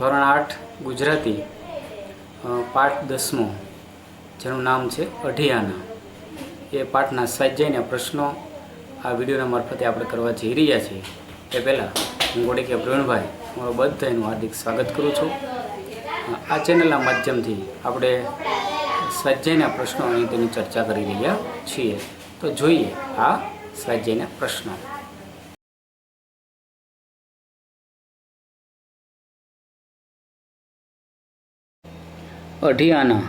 ધોરણ આઠ, ગુજરાતી પાઠ દસમો, જેનું નામ છે અઢિયાના. એ પાઠના સ્વાધ્યાયના પ્રશ્નો આ વિડીયોના મારફતે આપણે કરવા જઈ રહ્યા છીએ. એ પહેલાં હું ગોડીકે પ્રવીણભાઈ, તમારું બધાનું હાર્દિક સ્વાગત કરું છું. આ ચેનલના માધ્યમથી આપણે સ્વાધ્યાયના પ્રશ્નો અને તેની ચર્ચા કરી રહ્યા છીએ. તો જોઈએ આ સ્વાધ્યાયના પ્રશ્નો. અઢિયાના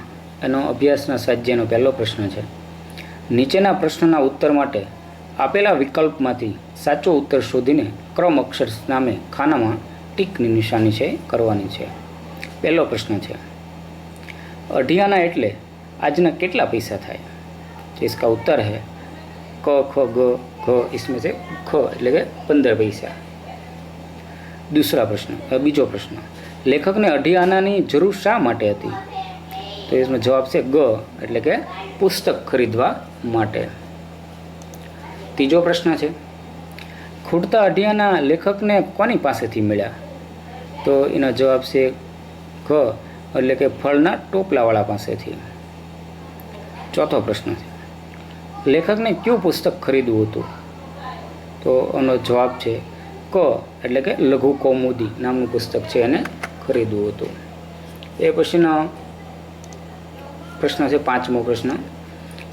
એનો અભ્યાસના સ્વાધ્યાયનો પહેલો પ્રશ્ન છે નીચેના પ્રશ્નના ઉત્તર માટે આપેલા વિકલ્પમાંથી સાચો ઉત્તર શોધીને ક્રમ અક્ષર નામે ખાનામાં ટીકની નિશાની છે કરવાની છે પહેલો પ્રશ્ન છે અઢિયાના એટલે આજના કેટલા પૈસા થાય તો इसका उत्तर है क ख ग घ इसमें से ख એટલે કે પંદર પૈસા दूसरा प्रश्न अ, બીજો પ્રશ્ન લેખકને અઢી આનાની જરૂર શા માટે હતી તો એનો જવાબ છે ગ, એટલે કે પુસ્તક ખરીદવા માટે. ત્રીજો પ્રશ્ન છે, ખૂટતા અઢિયાના લેખકને કોની પાસેથી મળ્યા? તો એનો જવાબ છે ક એટલે કે ફળના ટોપલાવાળા પાસેથી. ચોથો પ્રશ્ન છે, લેખકને કયું પુસ્તક ખરીદવું હતું? તો એનો જવાબ છે ક, એટલે કે લઘુ કૌમુદી નામનું પુસ્તક છે એને ખરીદવું હતું. એ પછીનો પ્રશ્ન છે પાંચમો પ્રશ્ન.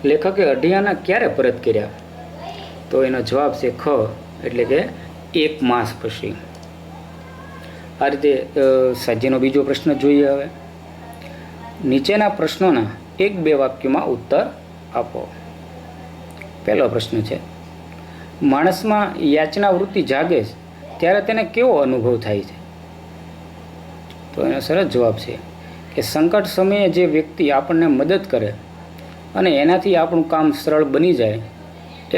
લેખકે અઢિયાના ક્યારે પરત કર્યા? તો એનો જવાબ છે ખ, એટલે કે એક માસ પછી. આ રીતે સાજ્યનો બીજો પ્રશ્ન જોઈએ હવે. નીચેના પ્રશ્નોના એક બે વાક્યોમાં ઉત્તર આપો. પહેલો પ્રશ્ન છે, માણસમાં યાચના વૃત્તિ જાગે ત્યારે તેને કેવો અનુભવ થાય છે? તો એનો સરસ જવાબ છે કે સંકટ સમયે જે વ્યક્તિ આપણને મદદ કરે અને એનાથી આપણું કામ સરળ બની જાય,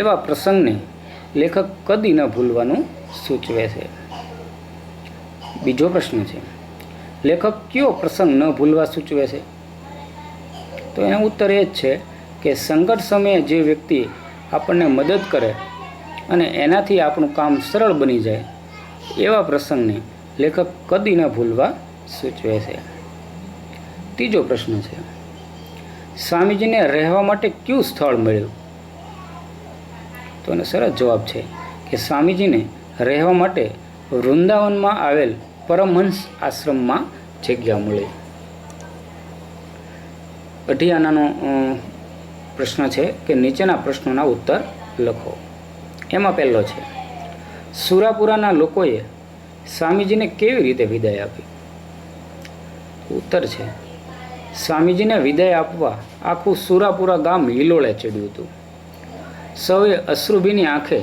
એવા પ્રસંગને લેખક કદી ન ભૂલવાનું સૂચવે છે. બીજો પ્રશ્ન છે, લેખક કયો પ્રસંગ ન ભૂલવા સૂચવે છે? તો એનો ઉત્તર એ જ છે કે સંકટ સમયે જે વ્યક્તિ આપણને મદદ કરે અને એનાથી આપણું કામ સરળ બની જાય, એવા પ્રસંગને લેખક કદી ન ભૂલવા સૂચવે છે. ત્રીજો પ્રશ્ન છે. સ્વામીજીને રહેવા માટે કયું સ્થળ મળ્યું? તો એનો સરસ જવાબ છે કે સ્વામીજીને રહેવા માટે વૃંદાવનમાં આવેલ પરમહંસ આશ્રમમાં જગ્યા મળે. અઢિયાનાનો પ્રશ્ન છે કે નીચેના પ્રશ્નોના ઉત્તર લખો. એમાં પહેલો છે, સુરાપુરાના લોકોએ સ્વામીજીને કેવી રીતે વિદાય આપી? ઉત્તર છે સ્વામીજીને વિદાય આપવા આખું સુરાપુરા ગામ હિલોળે ચડ્યું હતું. સૌએ અશ્રુભીની આંખે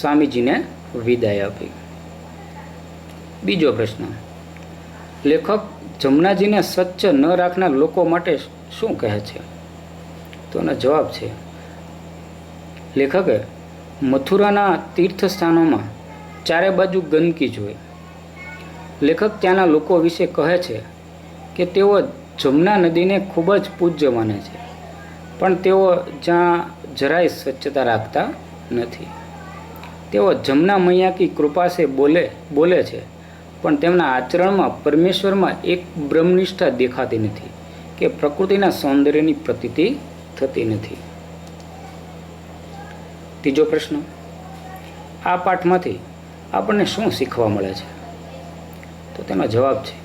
સ્વામીજીને વિદાય આપી. બીજો પ્રશ્ન, લેખક જમનાજીને સ્વચ્છ ન રાખનાર લોકો માટે શું કહે છે? તો એનો જવાબ છે, લેખકે મથુરાના તીર્થસ્થાનોમાં ચારે બાજુ ગંદકી જોઈ. લેખક ત્યાંના લોકો વિશે કહે છે કે તેઓ જમના નદીને ખૂબ જ પૂજ્ય માને છે. પણ તેઓ જ્યાં જરાય સ્વચ્છતા રાખતા નથી. તેઓ જમના મૈયા કી કૃપા બોલે બોલે છે, પણ તેમના આચરણમાં પરમેશ્વરમાં એક બ્રહ્મનિષ્ઠા દેખાતી નથી કે પ્રકૃતિના સૌંદર્યની પ્રતીતિ થતી નથી. ત્રીજો પ્રશ્ન. આ પાઠમાંથી આપણને શું શીખવા મળે છે? તો તેનો જવાબ છે,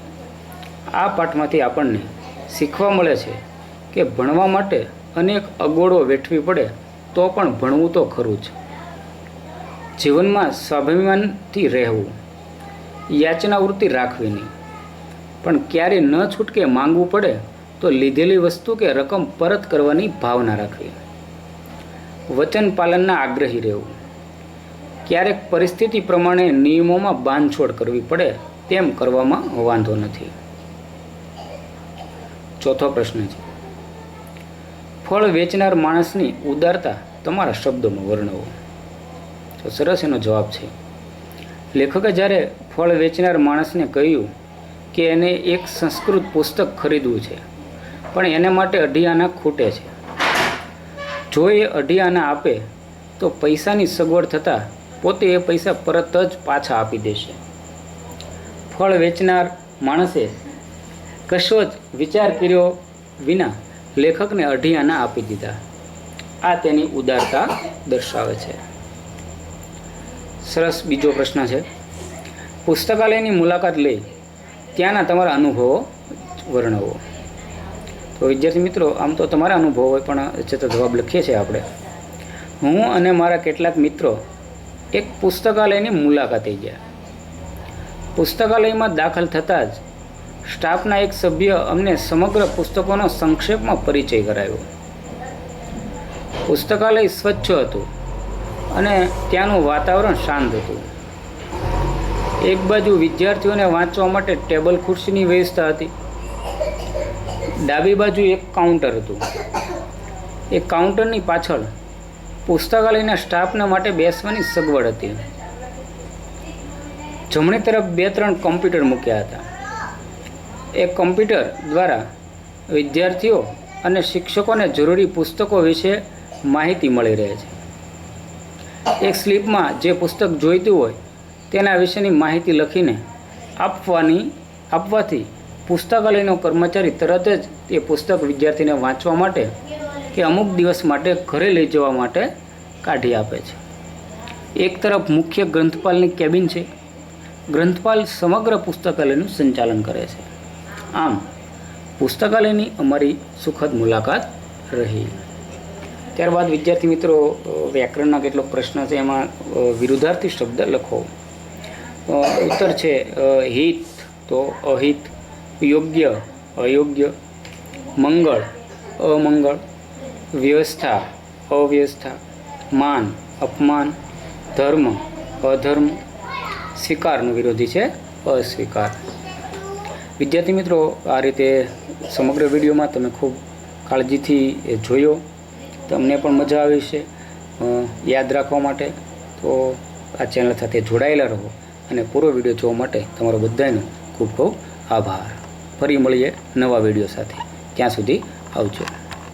આ પાઠમાંથી આપણને શીખવા મળે છે કે ભણવા માટે અનેક અગોળો વેઠવી પડે તો પણ ભણવું તો ખરું જ. જીવનમાં સ્વાભિમાનથી રહેવું યાચના વૃત્તિ રાખવી નહીં પણ ક્યારે ન છૂટકે માંગવું પડે તો લીધેલી વસ્તુ કે રકમ પરત કરવાની ભાવના રાખવી. વચન પાલનના આગ્રહી રહેવું. ક્યારેક પરિસ્થિતિ પ્રમાણે નિયમોમાં બાંધછોડ કરવી પડે તેમ કરવામાં વાંધો નથી. ચોથો પ્રશ્ન છે. ફળ વેચનાર માણસની ઉદારતા તમારા શબ્દોમાં વર્ણવો. તો સરસ એનો જવાબ છે. લેખકે જ્યારે ફળ વેચનાર માણસને કહ્યું કે એને એક સંસ્કૃત પુસ્તક ખરીદવું છે, પણ એને માટે અઢી આના ખૂટે છે. જો એ અઢી આના આપે, તો પૈસાની સગવડ થતાં પોતે એ પૈસા પરત જ પાછા આપી દેશે. ફળ વેચનાર માણસે કશો જ વિચાર કર્યો વિના લેખકને અઢી આના આપી દીધા. આ તેની ઉદારતા દર્શાવે છે. સરસ બીજો પ્રશ્ન છે. પુસ્તકાલયની મુલાકાત લઈ ત્યાંના તમારા અનુભવો વર્ણવો. તો વિદ્યાર્થી મિત્રો, આમ તો તમારા અનુભવો હોય, પણ છતાં જવાબ લખીએ છીએ આપણે. હું અને મારા કેટલાક મિત્રો એક પુસ્તકાલયની મુલાકાતે ગયા. પુસ્તકાલયમાં દાખલ થતાં જ સ્ટાફના એક સભ્ય અમને સમગ્ર પુસ્તકોનો સંક્ષેપમાં પરિચય કરાવ્યો. પુસ્તકાલય સ્વચ્છ હતું અને ત્યાંનું વાતાવરણ શાંત હતું. એક બાજુ વિદ્યાર્થીઓને વાંચવા માટે ટેબલ ખુરશીની વ્યવસ્થા હતી. ડાબી બાજુ એક કાઉન્ટર હતું. એ કાઉન્ટરની પાછળ પુસ્તકાલયના સ્ટાફના માટે બેસવાની સગવડ હતી. જમણી તરફ બે ત્રણ કોમ્પ્યુટર મૂક્યા હતા. એ કોમ્પ્યુટર દ્વારા વિદ્યાર્થીઓ અને શિક્ષકોને જરૂરી પુસ્તકો વિશે માહિતી મળી રહે છે. એક સ્લીપમાં જે પુસ્તક જોઈતું હોય, તેના વિશેની માહિતી લખીને આપવાની, આપવાથી પુસ્તકાલયનો કર્મચારી તરત જ તે પુસ્તક વિદ્યાર્થીને વાંચવા માટે કે અમુક દિવસ માટે ઘરે લઈ જવા માટે કાઢી આપે છે. એક તરફ મુખ્ય ગ્રંથપાલની કેબિન છે. ગ્રંથપાલ સમગ્ર પુસ્તકાલયનું સંચાલન કરે છે. આમ, પુસ્તકાલયની અમારી સુખદ મુલાકાત રહી. ત્યારબાદ વિદ્યાર્થી મિત્રો વ્યાકરણના કેટલોક પ્રશ્ન છે, એમાં વિરુદ્ધાર્થી શબ્દ લખો. ઉત્તર છે હિત, તો અહિત, યોગ્ય, અયોગ્ય, મંગળ, અમંગળ, વ્યવસ્થા, અવ્યવસ્થા, માન, અપમાન, ધર્મ, અધર્મ, સ્વીકારનો વિરોધી છે, અસ્વીકાર. વિદ્યાર્થી મિત્રો, આ રીતે સમગ્ર વિડીયોમાં તમે ખૂબ કાળજીથી એ જોયો. તમને પણ મજા આવી છે યાદ રાખવા માટે તો આ ચેનલ સાથે જોડાયેલા રહો અને પૂરો વીડિયો જોવા માટે તમારો બધાનો ખૂબ ખૂબ આભાર. ફરી મળીએ નવા વીડિયો સાથે. ત્યાં સુધી આવજો.